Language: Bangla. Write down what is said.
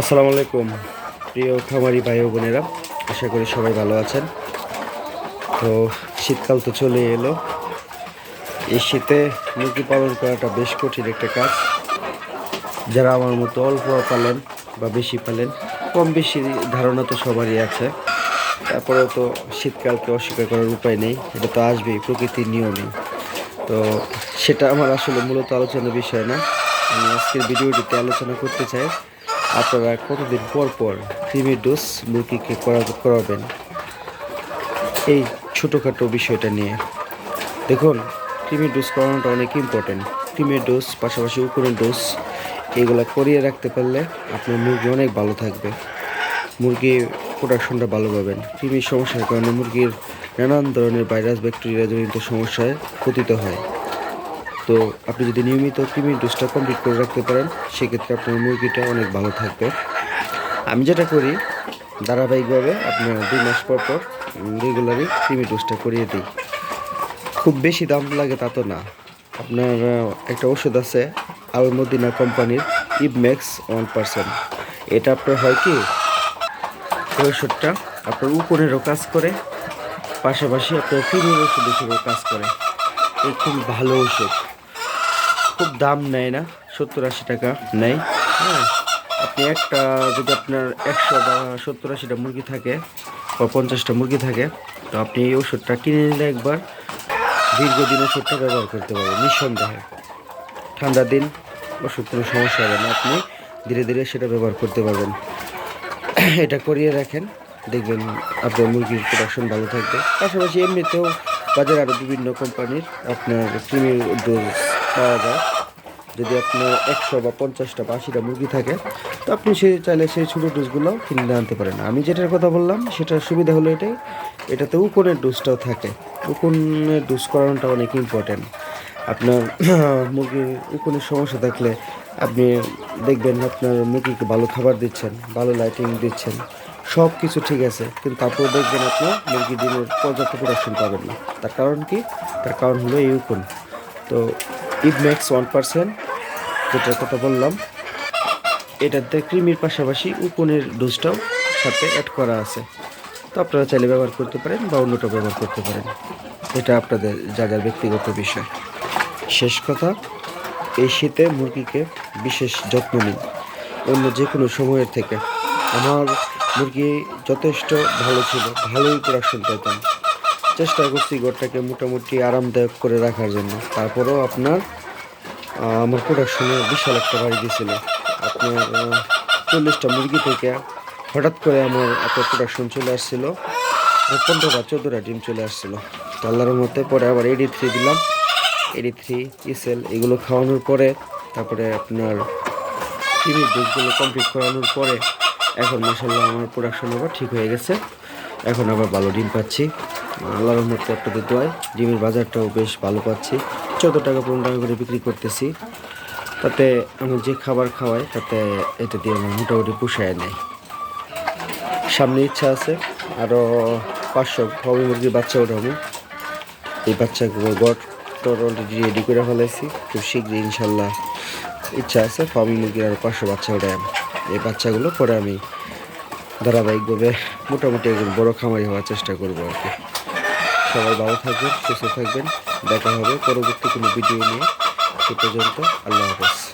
আসসালামু আলাইকুম। প্রিয় খামারি ভাই বোনেরা, আশা করি সবাই ভালো আছেন। তো শীতকাল তো চলে এলো। এই শীতে মুরগি পালন করাটা বেশ কঠিন একটা কাজ। যারা আমার মতো অল্প পালেন বা বেশি পালেন, কম বেশি ধারণা তো সবারই আছে। তারপরেও তো শীতকালকে অস্বীকার করার উপায় নেই, এটা তো আসবেই, প্রকৃতির নিয়মে তো সেটা আমার আসলে মূলত আলোচনার বিষয় না। আমি আজকের ভিডিওটিতে আলোচনা করতে চাই আপনারা কতদিন পর পর ক্রিমির ডোজ মুরগিকে করা করাবেন এই ছোটোখাটো বিষয়টা নিয়ে। দেখুন ক্রিমির ডোজ করানোটা অনেক ইম্পর্টেন্ট ক্রিমের ডোজ, পাশাপাশি উপরের ডোজ, এগুলো করিয়ে রাখতে পারলে আপনার মুরগি অনেক ভালো থাকবে। মুরগির প্রোডাকশনটা ভালো পাবেন। কৃমির সমস্যার কারণে মুরগির নানান ধরনের ভাইরাস ব্যাকটেরিয়া জনিত সমস্যায় পতিত হয়। তো আপনি যদি নিয়মিত কৃমির ডোজটা কমপ্লিট করে রাখতে পারেন, সেক্ষেত্রে আপনার মুরগিটা অনেক ভালো থাকবে। আমি যেটা করি, ধারাবাহিকভাবে আপনার দুই মাস পর পর রেগুলারই কৃমি ডোজটা করিয়ে দিই। খুব বেশি দাম লাগে তা তো না। আপনার একটা ওষুধ আছে, আলমদিনা কোম্পানির ইবম্যাক্স ওয়ান পার্সেন্ট। এটা আপনার হয় কি ওষুধটা আপনার উপরেরও কাজ করে, পাশাপাশি আপনার কৃমির ওষুধ হিসেবেও কাজ করে। এই খুব ভালো ওষুধ। খুব দাম নেয় না, সত্তর আশি টাকা নেয়। হ্যাঁ আপনি একটা যদি আপনার একশো বা সত্তর আশিটা মুরগি থাকে বা পঞ্চাশটা মুরগি থাকে, তো আপনি এই ওষুধটা কিনে নিলে একবার দীর্ঘদিন ওষুধটা ব্যবহার করতে পারবেন, নিঃসন্দেহে। ঠান্ডা দিন, ওষুধ কোনো সমস্যা হবে না, আপনি ধীরে ধীরে সেটা ব্যবহার করতে পারবেন। এটা করিয়ে রাখেন, দেখবেন আপনার মুরগির প্রোডাকশন ভালো থাকবে। পাশাপাশি এমনিতেও বাজারে আরও বিভিন্ন কোম্পানির আপনার ক্রিমির ডোজ পাওয়া যায়। যদি আপনার একশো বা পঞ্চাশটা বা আশিটা মুরগি থাকে, তো আপনি সে চাইলে সেই ছোটো ডোজগুলো কিনে আনতে পারেন। আমি যেটার কথা বললাম, সেটার সুবিধা হলো এটাই, এটাতে উকনের ডোজটাও থাকে। উকনের ডোজ করানোটা অনেক ইম্পর্ট্যান্ট আপনার মুরগির উকুনের সমস্যা থাকলে আপনি দেখবেন আপনার মুরগিকে ভালো খাবার দিচ্ছেন, ভালো লাইটিং দিচ্ছেন সব কিছু ঠিক আছে, কিন্তু তারপর দেখবেন আপনার মুরগি দিনের পর্যাপ্ত প্রোডাকশন পাবেন না। তার কারণ কি? তার কারণ হলো এই উকুন। তো ইট ম্যাক্স ওয়ান পার্সেন্ট যেটার কথা বললাম। এটাতে কৃমির পাশাপাশি উকুনের ডোজটাও সাথে অ্যাড করা আছে। তো আপনারা চাইলে ব্যবহার করতে পারেন বা অন্যটা ব্যবহার করতে পারেন। এটা আপনাদের যা যার ব্যক্তিগত বিষয়। শেষ কথা, এই শীতে মুরগিকে বিশেষ যত্ন নিন। অন্য যে কোনো সময়ের থেকে। আমার মুরগি যথেষ্ট ভালো ছিল, ভালোই প্রোডাকশন পেতাম। চেষ্টা করছি ঘরটাকে মোটামুটি আরামদায়ক করে রাখার জন্য। তারপরেও আপনার আমার প্রোডাকশনে বিশাল একটা বাড়ি দিয়েছিল। আপনার চল্লিশটা মুরগি থেকে হঠাৎ করে আমার এত প্রোডাকশন চলে আসছিল। পনেরো বা চোদ্দোটা ডিম চলে আসছিল। তো আল্লাহর মধ্যে পরে আবার এডি থ্রি দিলাম। এডি থ্রি ইসেল এগুলো খাওয়ানোর পরে, তারপরে আপনার টিভির ডোজগুলো কমপ্লিট করানোর পরে, এখন মাসাল্লাহ আমার প্রোডাকশন আবার ঠিক হয়ে গেছে। এখন আবার ভালো ডিম পাচ্ছি। আল্লাহর মধ্যে আপনাদের দোয়ায়। ডিমের বাজারটাও বেশ ভালো পাচ্ছি। চোদ্দ টাকা পনেরো টাকা করে বিক্রি করতেছি। তাতে আমি যে খাবার খাওয়াই, তাতে এটা দিয়ে আমার মোটামুটি পুষায় নেয় সামনে ইচ্ছা আছে আরও পাঁচশো হবি মুরগির বাচ্চা উঠাবো। এই বাচ্চাগুলো গড় টর অলরেডি রেডি করে ফেলাইছি। খুব শীঘ্রই ইনশাল্লাহ ইচ্ছা আছে ফার্মি মুরগির আরও পাঁচশো বাচ্চা উঠে এই বাচ্চাগুলো পরে আমি ধারাবাহিকভাবে মোটামুটি একজন বড় খামারি হওয়ার চেষ্টা করব আর কি। সবাই ভালো থাকবেন, সুস্থ থাকবেন। দেখা হবে পরবর্তী কোনো ভিডিও নিয়ে। সে পর্যন্ত আল্লাহ হাফেজ।